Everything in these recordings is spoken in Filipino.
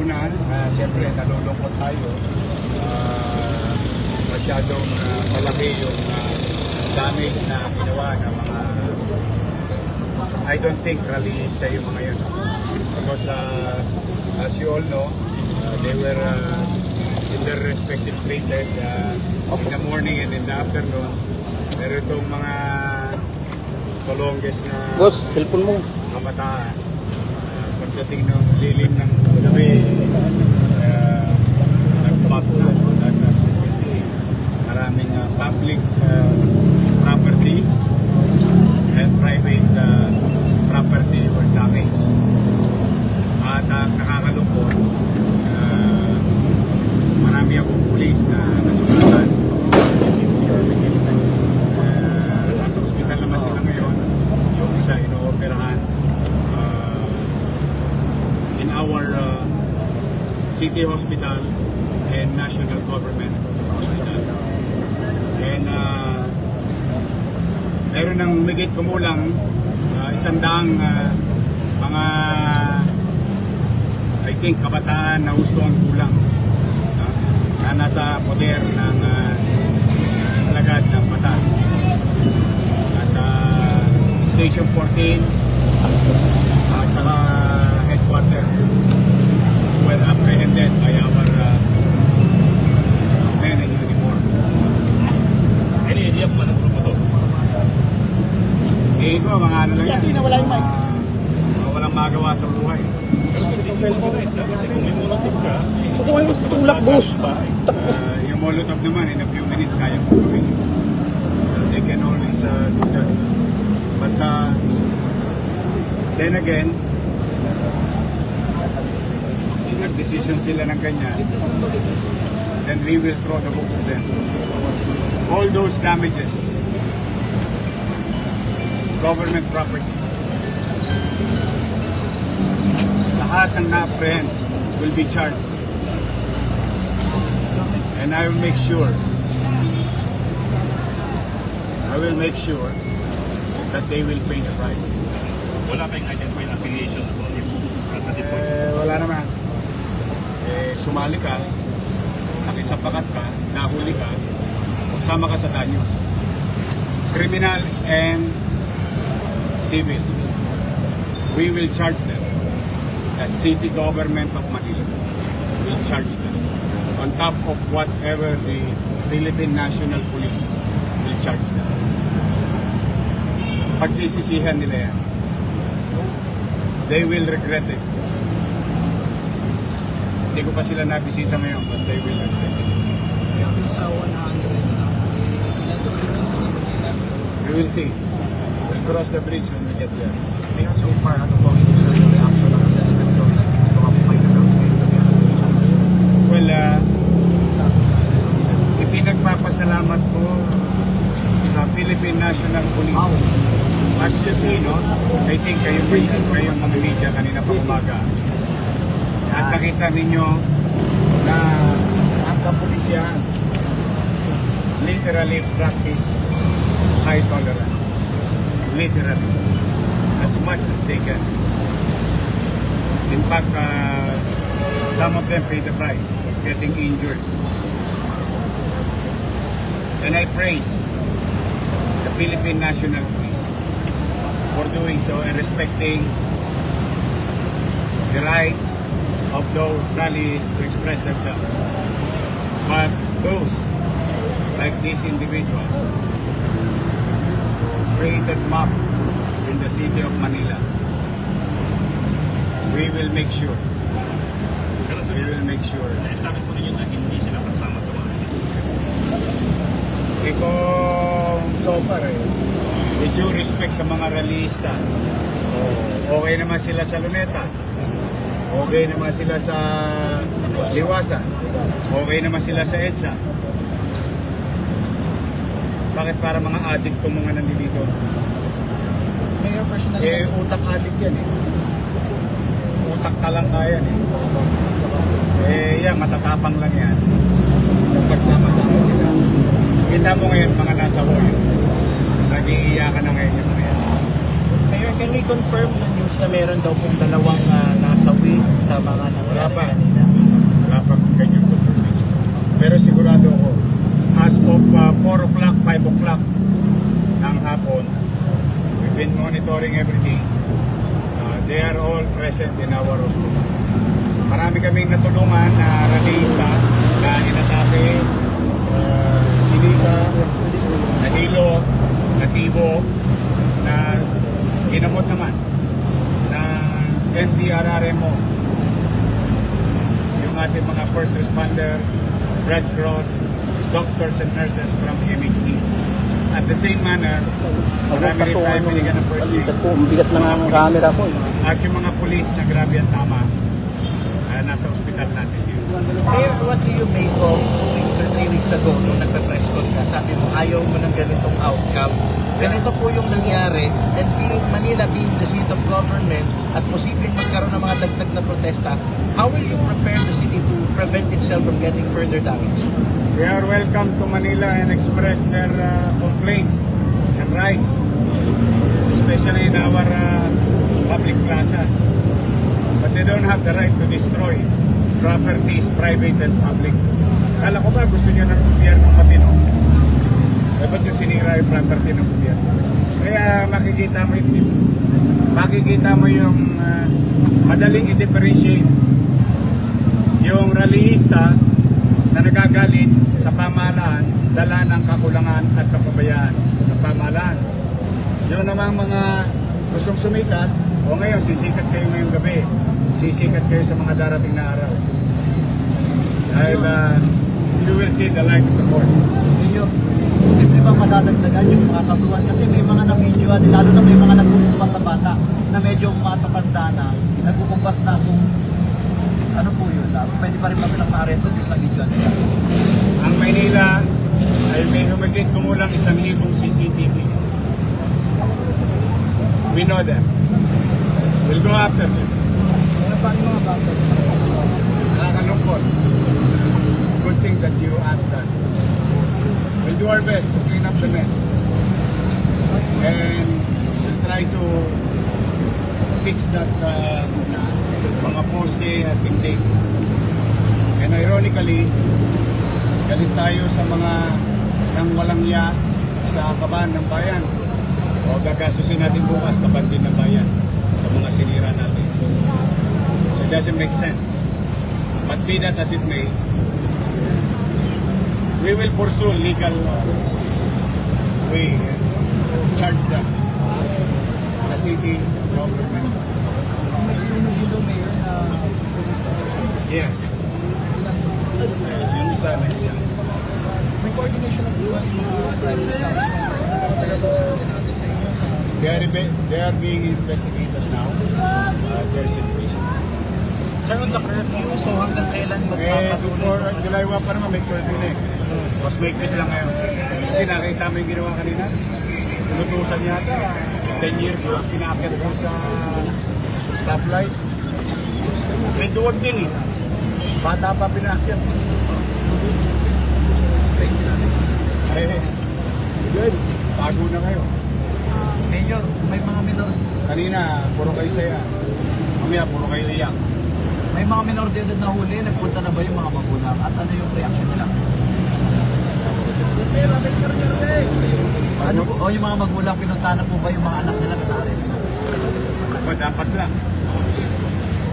una, uh, siyempre nalulungkot tayo. Ah, masyadong ah, malaki yung ah, damage na ginawa ng mga I don't think rallyista yung mga yun. Because uh, as you all know, uh, they were uh, in their respective places uh, in the morning and in the afternoon. Pero itong mga kolongges na Boss, cellphone mo. kabataan. Uh, pagdating ng lilim ng gabi, uh, nag-pop na. Public uh, property and private uh, city hospital and national government hospital. And uh, meron ng migit kumulang uh, isang daang uh, mga I think kabataan na gusto ang kulang uh, na nasa poder ng uh, alagad ng batas. Nasa Station 14 at saka headquarters were apprehended by our uh, men in uniform. Any idea kung anong grupo to? Eh, ito, mga ano lang yan. Kasi nawala yung mic. Mga- mga walang magawa sa buhay. Pero hindi organized na kasi kung may monotip ka, eh, Huwag mo yung tulak, boss. Uh, yung Molotov naman, in a few minutes, kaya mo gawin. So, they can always uh, do that. But uh, then again, nag-decision sila ng ganyan, then we will throw the books to them. All those damages, government properties, lahat ng na-apprehend will be charged. And I will make sure, I will make sure that they will pay the price. wala kayong identified affiliation to at this point. Eh, wala naman. Eh, sumali ka, nakisapakat ka, nahuli ka, sama ka sa danyos. Criminal and civil. We will charge them. The city government of Manila will charge them. On top of whatever the Philippine National Police will charge them. Pagsisisihan nila yan. They will regret it. Hindi ko pa sila nabisita ngayon, but they will regret it. Sa 100 na, We will see. We'll cross the bridge when we get there. Mayor, so far, ano po ang initial reaction ng assessment ko na sa mga pumainagaws ngayon gabi at Well, uh, ipinagpapasalamat ko sa Philippine National Police. As you see, no, I think kayo kayong mga media kanina pa umaga. At nakita ninyo na ang kapulisyan literally practice high tolerance. Literally. As much as they can. In fact, uh, some of them pay the price getting injured. And I praise the Philippine National for doing so and respecting the rights of those rallies to express themselves. But those, like these individuals, created map in the city of Manila. We will make sure we will make sure. Eh kung so far eh, with due respect sa mga realista, okay naman sila sa Luneta, okay naman sila sa Liwasa, okay naman sila sa EDSA. Bakit para mga addict itong mga nandito? Mayor, personal Eh, utak addict yan eh. Utak talangka yan eh. Eh, yan, matatapang lang yan. Pagsama-sama sila. Kita mo ngayon mga nasa Hoyo. Nag-iiyakan na ngayon yung mga yan. Mayor, can we confirm the news na meron daw pong dalawang uh, nasawi sa mga nangyari Wala pa. kanina. Wala pa ganyang confirmation. Pero sigurado ako, as of uh, 4 o'clock, 5 o'clock ng hapon, we've been monitoring everything. Uh, they are all present in our hospital. Marami kaming natulungan na rallyista na inatake, uh, inika, nahilo, natibo, na ginamot naman na NDRRMO yung ating mga first responder, Red Cross, doctors and nurses from MHD. At the same manner, marami rin tayo binigyan ng first aid. Bigat po, na nga ang camera ko. eh. At yung mga pulis na grabe ang tama, ah, nasa ospital natin yun. Mayor, what do you make of two weeks ago nung nagka-press con ka, sabi mo ayaw mo ng ganitong outcome. Ganito po yung nangyari and being Manila being the seat of government at posibleng magkaroon ng mga dagdag na protesta, how will you prepare the city to prevent itself from getting further damage? They are welcome to Manila and express their uh, complaints and rights, especially in our uh, public plaza. But they don't have the right to destroy properties, private and public. Kala ko ba gusto niyo ng gobyerno matino? Eh, ba't yung sinira yung property ng gobyerno? Kaya makikita mo yung makikita mo yung uh, madaling i-differentiate yung rallyista na nagagalit sa pamahalaan, dala ng kakulangan at kapabayaan ng pamahalaan. Yung namang mga gustong sumikat, o ngayon sisikat kayo ngayong gabi, sisikat kayo sa mga darating na araw. Dahil uh, you will see the light of the Lord. Yun Siyempre ba madadagdagan yung mga kasuhan kasi may mga na-videoan, lalo na may mga nagkukumpas sa bata na medyo matatanda na, nagkukumpas na kung ano po yun, ah, pwede pa rin ba silang ma-arresto din sa videoan nila. Ang Maynila ay may humigit kumulang isang libong CCTV. We know them. We'll go after them. Ano pa mga bata? Nakakalungkot. Good thing that you asked that. We'll do our best to clean up the mess. And we'll try to fix that uh, mga poste at dingding. And ironically, galit tayo sa mga nang walang ya sa kaban ng bayan. O gagasusin natin bukas kaban din ng bayan sa mga sinira natin. So it doesn't make sense. But be that as it may, we will pursue legal uh, way and charge them. The city government. Yes. Uh, yung isa na yan. May coordination ng mga private. They are, they are being investigated now. Uh, their situation. Sir, on the curfew, so hanggang kailan Eh, magpapatuloy? before July 1 pa naman may curfew na eh. Mas may lang ngayon. Kasi nakita mo yung ginawa kanina. Tinutusan yata. 10 years old, pinakit ko sa stoplight. May duwag din eh. Bata pa pinakit. Eh, good. Bago na kayo. Mayor, may mga minor Kanina, puro kayo saya. Mamaya, puro kayo iyak. May mga minor de edad na huli, nagpunta na ba yung mga magulang at ano yung reaction nila? Ano po, o yung mga magulang pinunta na po ba yung mga anak nila na naarin? Ba, dapat lang.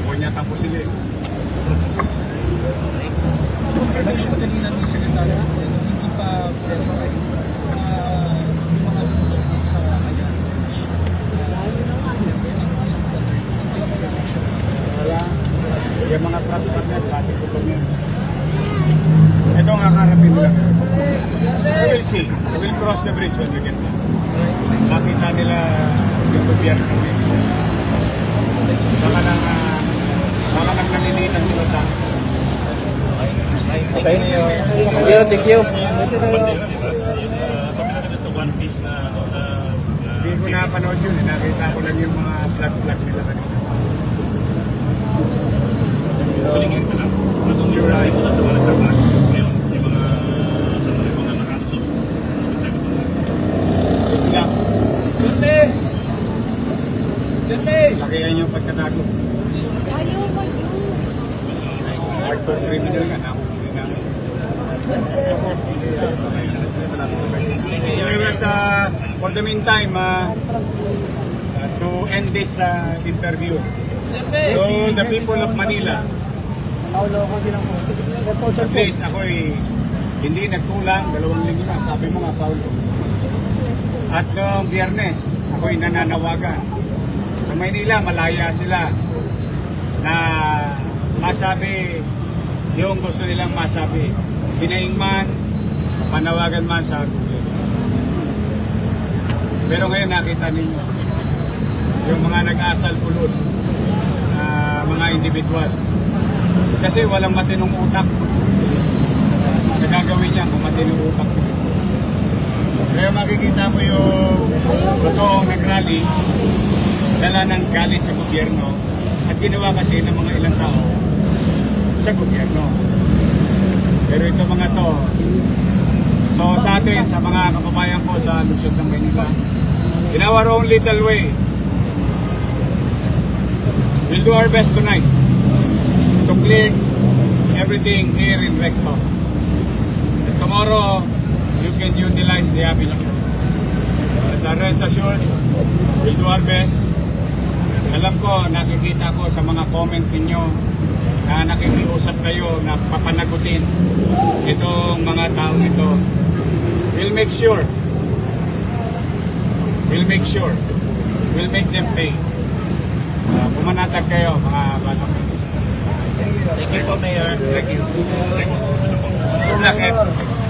Huwag niya tapos sila eh. Confirmation kanina ni Secretary hindi pa verify na yung mga lumusunod sa Ayan. Wala. Yung mga truck-truck na, pati ko yan. Ito ang kakarapin lang. We will see. We will cross the bridge when we get there. Makita nila yung gobyerno. Baka nang, uh, baka nang nalilitan sila sa akin. Okay. Thank you, thank you. Hindi ko napanood yun. Nakita ko lang yung mga flag-flag nila kanina. Huling yun na. Nung yung sabi ko na sa mga nagtablak. Ngayon, yung mga yung mga nakalusot. Sabi ko na. Lakihan yung pagkatago. Ayaw mag-use. for criminal nga, nakuhuli namin. Anyway, sa, for the meantime, uh, uh, to end this uh, interview, to the people of Manila, at least ako'y hindi nagkulang, dalawang linggo na, sabi mo nga, Paulo. At noong biyernes, ako'y nananawagan. Sa Maynila, malaya sila na masabi yung gusto nilang masabi. Pinaing man, panawagan man sa. Pero ngayon nakita ninyo, yung mga nag-asal pulot, na mga individual. Kasi walang matinong utak na gagawin niya kung matinong utak. Kaya makikita mo yung totoong nag-rally, dala ng galit sa gobyerno at ginawa kasi ng mga ilang tao sa gobyerno. Pero ito mga to, so sa atin, sa mga kababayan ko sa Luzon ng Maynila, in our own little way, we'll do our best tonight clear everything here in Recto. And tomorrow, you can utilize the. And uh, rest assured, we'll do our best. Alam ko, nakikita ko sa mga comment ninyo na nakikiusap kayo na papanagutin itong mga tao ito. We'll make sure. We'll make sure. We'll make them pay. Uh, pumanatag kayo, mga batang. Thank you po, Mayor. Thank you. Thank you. Good luck, eh.